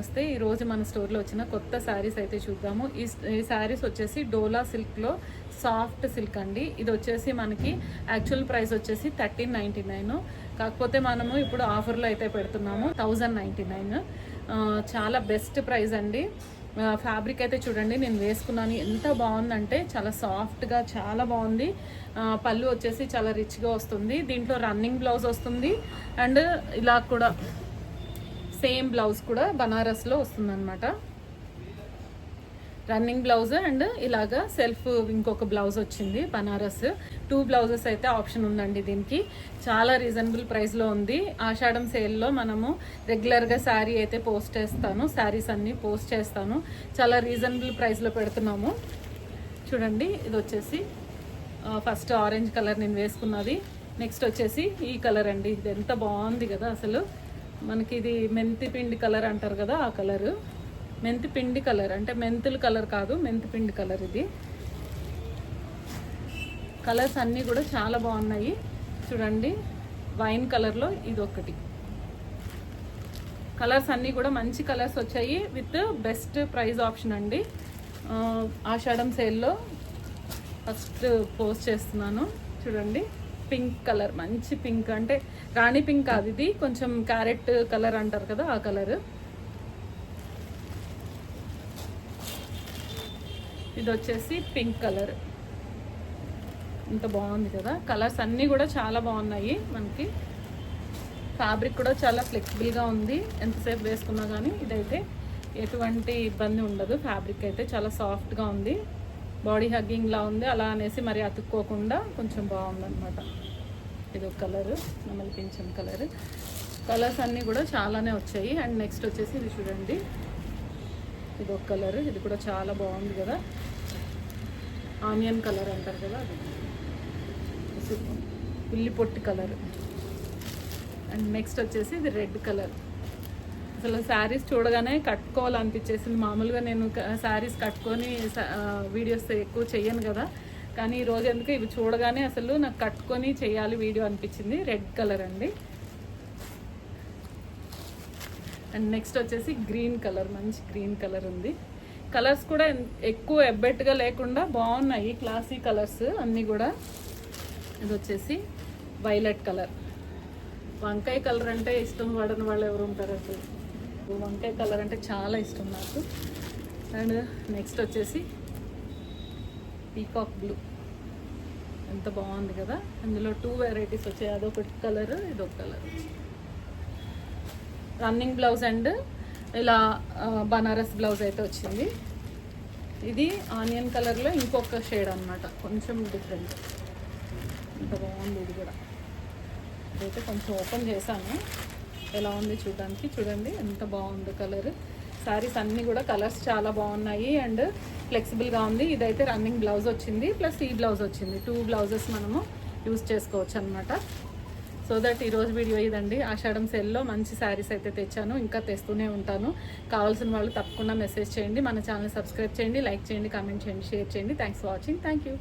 వస్తే ఈరోజు మన స్టోర్లో వచ్చిన కొత్త శారీస్ అయితే చూద్దాము. ఈ ఈ శారీస్ వచ్చేసి డోలా సిల్క్లో సాఫ్ట్ సిల్క్ అండి. ఇది వచ్చేసి మనకి యాక్చువల్ ప్రైస్ వచ్చేసి థర్టీన్ నైంటీ నైన్. కాకపోతే మనము ఇప్పుడు ఆఫర్లో అయితే పెడుతున్నాము థౌజండ్ నైంటీ నైన్. చాలా బెస్ట్ ప్రైస్ అండి. ఫ్యాబ్రిక్ అయితే చూడండి నేను వేసుకున్నాను. ఎంత బాగుందంటే చాలా సాఫ్ట్గా చాలా బాగుంది. పళ్ళు వచ్చేసి చాలా రిచ్గా వస్తుంది. దీంట్లో రన్నింగ్ బ్లౌజ్ వస్తుంది. అండ్ ఇలా కూడా సేమ్ బ్లౌజ్ కూడా బనారస్లో వస్తుందన్నమాట. రన్నింగ్ బ్లౌజ్ అండ్ ఇలాగా సెల్ఫ్ ఇంకొక బ్లౌజ్ వచ్చింది బనారస్. టూ బ్లౌజెస్ అయితే ఆప్షన్ ఉందండి దీనికి. చాలా రీజనబుల్ ప్రైస్లో ఉంది. ఆషాఢం సేల్లో మనము రెగ్యులర్గా శారీ అయితే పోస్ట్ చేస్తాను శారీస్ అన్నీ పోస్ట్ చేస్తాను. చాలా రీజనబుల్ ప్రైస్లో పెడుతున్నాము. చూడండి ఇది వచ్చేసి ఫస్ట్ ఆరెంజ్ కలర్ నేను వేసుకున్నది. నెక్స్ట్ వచ్చేసి ఈ కలర్ అండి. ఇది ఎంత బాగుంది కదా అసలు. మనకి ఇది మెంతి పిండి కలర్ అంటారు కదా ఆ కలరు. మెంతి పిండి కలర్ అంటే మెంతుల కలర్ కాదు మెంతి పిండి కలర్ ఇది. కలర్స్ అన్నీ కూడా చాలా బాగున్నాయి. చూడండి వైన్ కలర్లో ఇది ఒకటి కలర్స్ అన్నీ కూడా మంచి కలర్స్ వచ్చాయి విత్ బెస్ట్ ప్రైస్ ఆప్షన్ అండి. ఆషాఢం సేల్లో ఫస్ట్ పోస్ట్ చేస్తున్నాను. చూడండి. పింక్ కలర్ మంచి పింక్ అంటే రాణి పింక్ కాదు ఇది. కొంచెం క్యారెట్ కలర్ అంటారు కదా ఆ కలర్. ఇది వచ్చేసి పింక్ కలర్. ఇంత బాగుంది కదా. కలర్స్ అన్నీ కూడా చాలా బాగున్నాయి మనకి. ఫ్యాబ్రిక్ కూడా చాలా ఫ్లెక్సిబుల్గా ఉంది. ఎంతసేపు వేసుకున్నా కానీ ఇదైతే ఎటువంటి ఇబ్బంది ఉండదు. ఫ్యాబ్రిక్ అయితే చాలా సాఫ్ట్గా ఉంది. బాడీ హగ్గింగ్లా ఉంది అలా అనేసి మరి అతుక్కోకుండా కొంచెం బాగుందనమాట ఇది ఒక కలర్ మమ్మల్ని పింఛం కలర్. కలర్స్ అన్నీ కూడా చాలానే వచ్చాయి. అండ్ నెక్స్ట్ వచ్చేసి ఇది చూడండి. ఇది ఒక కలర్ ఇది కూడా చాలా బాగుంది కదా. ఆనియన్ కలర్ అంటారు కదా అది. ఉల్లి పొట్టి కలర్. అండ్ నెక్స్ట్ వచ్చేసి ఇది రెడ్ కలర్. అసలు శారీస్ చూడగానే కట్టుకోవాలనిపించేసింది. మామూలుగా నేను శారీస్ కట్టుకొని వీడియోస్ ఎక్కువ చెయ్యను కదా. కానీ ఈరోజు ఎందుకు ఇవి చూడగానే అసలు నాకు కట్టుకొని చేయాలి వీడియో అనిపించింది. రెడ్ కలర్ అండి. అండ్ నెక్స్ట్ వచ్చేసి గ్రీన్ కలర్ మంచి గ్రీన్ కలర్ ఉంది. కలర్స్ కూడా ఎక్కువ ఎబ్బెట్టుగా లేకుండా బాగున్నాయి. క్లాసీ కలర్స్ అన్నీ కూడా. ఇది వచ్చేసి వైలెట్ కలర్. వంకాయ కలర్ అంటే ఇష్టం పడని వాళ్ళు ఎవరు ఉంటారు అసలు? వంకాయ కలర్ అంటే చాలా ఇష్టం నాకు. అండ్ నెక్స్ట్ వచ్చేసి పీకాక్ బ్లూ ఎంత బాగుంది కదా. అందులో టూ వెరైటీస్ వచ్చాయి. అదొకటి కలర్ ఇదొక కలర్. రన్నింగ్ బ్లౌజ్ అండ్ ఇలా బనారస్ బ్లౌజ్ అయితే వచ్చింది. ఇది ఆనియన్ కలర్లో ఇంకొక షేడ్ అన్నమాట. కొంచెం డిఫరెంట్ ఎంత బాగుంది ఇది కూడా. ఇదైతే కొంచెం ఓపెన్ చేశాను. ఎలా ఉంది చూడడానికి? చూడండి ఎంత బాగుంది కలర్ శారీస్ అన్నీ కూడా కలర్స్ చాలా బాగున్నాయి అండ్ ఫ్లెక్సిబుల్గా ఉంది. ఇదైతే రన్నింగ్ బ్లౌజ్ వచ్చింది ప్లస్ ఈ బ్లౌజ్ వచ్చింది. టూ బ్లౌజెస్ మనము యూజ్ చేసుకోవచ్చు అనమాట సో దట్ ఈరోజు వీడియో ఇదండి. ఆషాఢం సెల్లో మంచి శారీస్ అయితే తెచ్చాను. ఇంకా తెస్తూనే ఉంటాను. కావాల్సిన వాళ్ళు తప్పకుండా మెసేజ్ చేయండి. మన ఛానల్ సబ్స్క్రైబ్ చేయండి లైక్ చేయండి కామెంట్ చేయండి షేర్ చేయండి. Thanks for watching thank you